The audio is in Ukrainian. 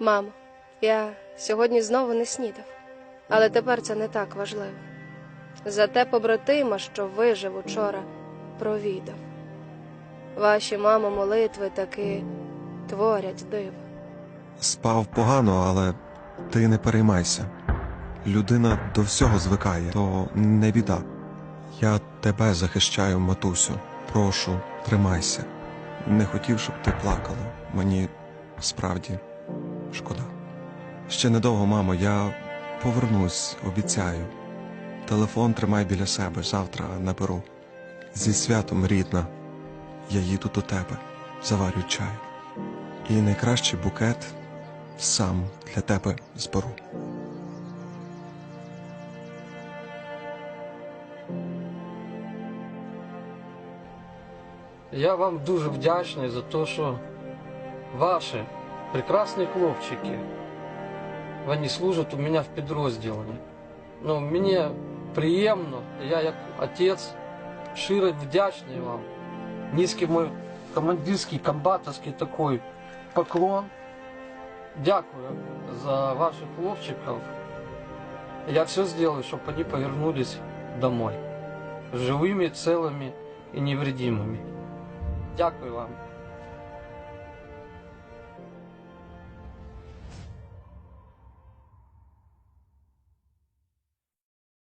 Мамо, я сьогодні знову не снідав, але тепер це не так важливо. Зате побратима, що вижив учора, провідав. Ваші мамо молитви таки творять диво. Спав погано, але ти не переймайся. Людина до всього звикає, то не біда. Я тебе захищаю, матусю. Прошу, тримайся. Не хотів, щоб ти плакала. Мені справді шкода. Ще недовго, мамо, я повернусь, обіцяю. Телефон тримай біля себе, завтра наберу. Зі святом, рідна. Я їду до тебе, заварю чай. І найкращий букет сам для тебе зберу. Я вам дуже вдячний за те, що ваші прекрасні хлопчики, вони служать у мене в підрозділі. Ну, мені приємно, я як отець щиро вдячний вам. Низький мой командирський, комбатовський такой поклон. Дякую за ваших хлопчиків. Я все сделаю, щоб вони повернулись домой. Живими, целыми і невредимыми. Дякую вам.